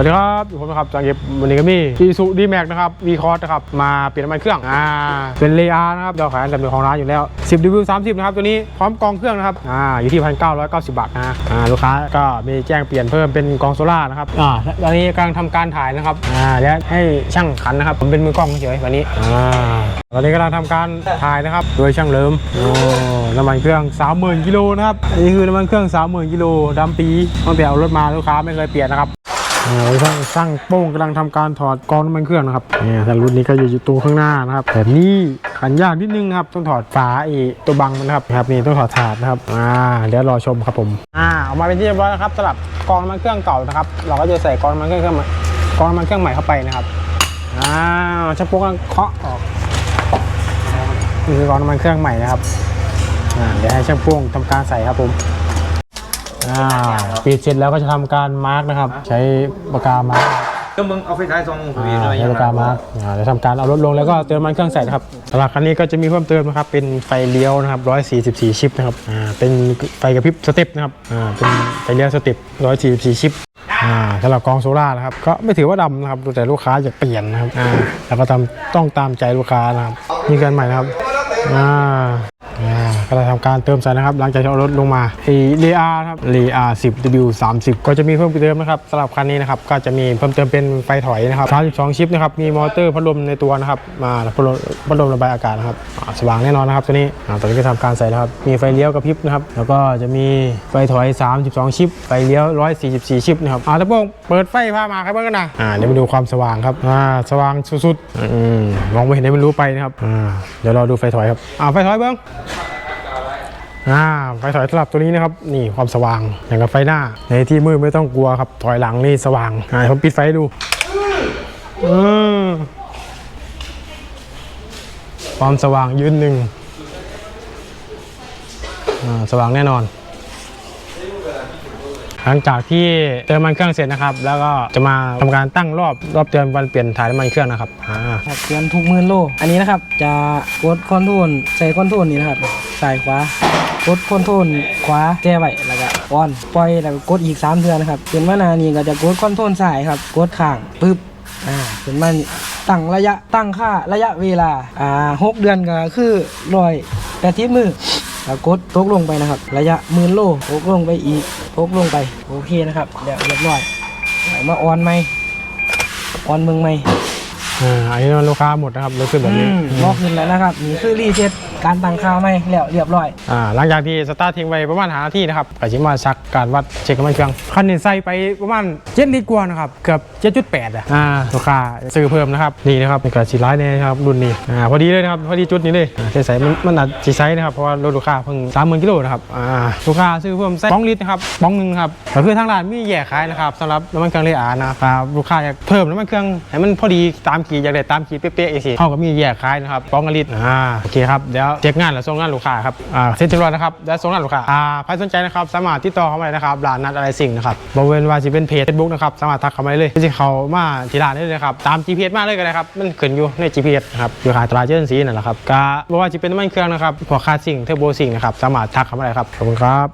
วัสดีครับอยู่ผมนะครับจากเก็บวันนี้ก็มีอีซูดีแม็กนะครับวีคอร์สนะครับมาเปลี่ยนน้ำมันเครื่องอ่าเป็นเลอานะครับเราขายอันดับหนึ่งของร้านอยู่แล้ว 10 w 30 นะครับตัวนี้พร้อมกองเครื่องนะครับอ่าอยู่ที่1,990 บาทนะอ่าลูกค้าก็มีแจ้งเปลี่ยนเพิ่มเป็นกองโซล่านะครับอ่าตอนนี้กำลังทำการถ่ายนะครับอ่าและให้ช่างขันนะครับผมเป็นมือกล้องเฉยวันนี้อ่าตอนนี้กำลังทำการถ่ายนะครับโดยช่างเลิมโอ้น้ำมันเครื่อง 30,000กิโลนะครับอันนี้คือน้ำมันเครื่อง 30,000กิโลดำปีตั้งแต่เอารถมาลูกค้าไม่เคยเปลี่ยนนะครับ ช่างช่างโป้งกำลังทำการถอดกรองน้ำมันเครื่องนะครับเนี่ยแต่รุ่นนี้ก็อยู่ตัวข้างหน้านะครับ แต่นี่ขันยากนิดนึงครับต้องถอดฝาอีตัวบังมันะครับครับนี่ต้องถอดถาดนะครับอ่าเดี๋ยวรอชมครับผมอ่าออกมาเป็นที่เรียบร้อยครับสำหรับกรองน้ำมันเครื่องเก่านะครับ เราก็จะใส่กรองน้ำมันเครื่องใหม่กรองน้ำมันเครื่องใหม่เข้าไปนะครับอ่าช่างโป้งกำลังเคาะออกนี่คือกรองน้ำมันเครื่องใหม่นะครับอ่าเดี๋ยวให้ช่างโป้งทำการใส่ครับผม อ่าปิดเสร็จแล้วก็จะทำการมาร์กนะครับ ใช้ปากกามาร์กก็มึงเอาไฟท้ายซองอ่าใช้ปากกามาร์กอ่าจะทำการเอารถลงแล้วก็เติมน้ำมันเครื่องใส่นะครับสำหรับคันนี้ก็จะมีเพิ่มเติมนะครับ เป็นไฟเลี้ยวนะครับ 144 ชิปนะครับอ่าเป็นไฟกระพริบสเต็ปนะครับอ่าเป็นไฟเลี้ยวสเต็ป144 ชิปอ่าสำหรับกองโซล่านะครับก็ไม่ถือว่าดำนะครับดูแต่ลูกค้าอยากเปลี่ยนนะครับอ่าแล้วก็ทำต้องตามใจลูกค้านะครับนี่กันใหม่นะครับอ่าอ่า ก็จะทำการเติมใส่นะครับ หลังจากที่เอารถลงมาไอเรียครับเรีย10 W 30ก็จะมีเพิ่มเติมนะครับสำหรับคันนี้นะครับก็จะมีเพิ่มเติมเป็นไฟถอยนะครับ32ชิปนะครับมีมอเตอร์พัดลมในตัวนะครับมาพัดลมพัดลมระบายอากาศนะครับสว่างแน่นอนนะครับตัวนี้อ่าตอนนี้ก็ทำการใส่แล้วครับ มีไฟเลี้ยวกระพริบนะครับแล้วก็จะมีไฟถอย 32 ชิป ไฟเลี้ยว 144 ชิปนะครับอ่าตะโป้งเปิดไฟพามาครับเพื่อนกันนะอ่าเดี๋ยวมาดูความสว่างครับอ่าสว่างสุดๆอืมมองไม่เห็นได้ไม่รู้ไปนะครับอ่าเดี๋ยวรอดูไฟถอยครับอ่าไฟถอยเบิ้ง อ่าไฟถอยสลับตัวนี้นะครับนี่ความสว่างอย่างกับไฟหน้า ในที่มืดไม่ต้องกลัวครับ ถอยหลังนี่สว่างอ่าผมปิดไฟดูอืมความสว่างยืนหนึ่งอ่าสว่างแน่นอนหลังจากที่เติมมันเครื่องเสร็จนะครับ แล้วก็จะมาทำการตั้งรอบรอบเตือนวันเปลี่ยนถ่ายน้ำมันเครื่องนะครับอ่าเตือนทุกหมื่นโล อันนี้นะครับจะกดคอนโทรลใส่คอนโทรลนี่นะครับซ้ายขวา กดคอนโทรลขวาแจ้ไว้แล้วก็ออนปล่อยแล้วก็กดอีก3เทือนนะครับเป็นว่านานี่ก็จะกดคอนโทรลซ้ายครับกดข้างปึ๊บอ่าเป็นมันตั้งระยะตั้งค่าระยะเวลาอ่าหกเดือนก็คือร้อยแปดทิมือแล้วกดตกลงไปนะครับ ระยะหมื่นโลตกลงไปอีกตกลงไปโอเคนะครับเดี๋ยวเรียบร้อยมาออนไหมออนมืองไหม อ่าอันนี้ลูกค้าหมดนะครับเลยขึ้นแบบนี้ลอกขึ้นแล้วนะครับนี่คือรีเซ็ตการตั้งค่าใหม่แล้วเรียบร้อยอ่าหลังจากที่สตาร์ททิ้งไว้ประมาณหานาทีนะครับก็จะมาชักการวัดเช็คน้ำมันเครื่องคันนี้ใส่ไปประมาณเจ็ดลิตรกว่านะครับเกือบเจ็ดจุดแปดอะอ่าลูกค้าซื้อเพิ่มนะครับนี่นะครับเป็นกระสีร้ายเนี่ยนะครับรุ่นนี้อ่าพอดีเลยนะครับพอดีจุดนี้เลยอ่าใส่ใส่มันมันอาจจะใช้นะครับเพราะว่ารถลูกค้าเพิ่งสามหมื่นกิโลนะครับอ่าลูกค้าซื้อเพิ่มใส่บ้องลิตรนะครับบ้องหนึ่งครับก็คือทางร้านมีแยกขายนะครับสำหรับน้ำมันเครื่องเลอานะครับลูกค้าอยากเพิ่มน้ำมันเครื่องให้มันพอดีตามขีดอยากได้ตามขีดเป๊ะๆเองสิเขาก็มีแยกขายนะครับบ้องละลิตรอ่าโอเคครับเดี๋ยวเช็คงานแล้วส่งงานลูกค้าครับอ่าเสร็จเรียบร้อยนะครับแล้วส่งงานลูกค้าอ่าใครสนใจนะครับสามารถติดต่อเข้ามาได้นะครับร้านนัดอะไรสิ่งนะครับบริเวณว่าจะเป็นเพจเฟซบุ๊กนะครับสามารถทักเข้ามาได้เลยที่เขามาที่ร้านได้เลยครับตาม GPS มาเลยก็ได้ครับมันขึ้นอยู่ใน GPS นะครับอยู่ขายตลาดเจริญศรีนั่นแหละครับก็บ่ว่าจะเป็นน้ำมันเครื่องนะครับพวกคาร์ซิ่งเทอร์โบซิ่งนะครับสามารถทักเข้ามาได้ครับขอบคุณครับ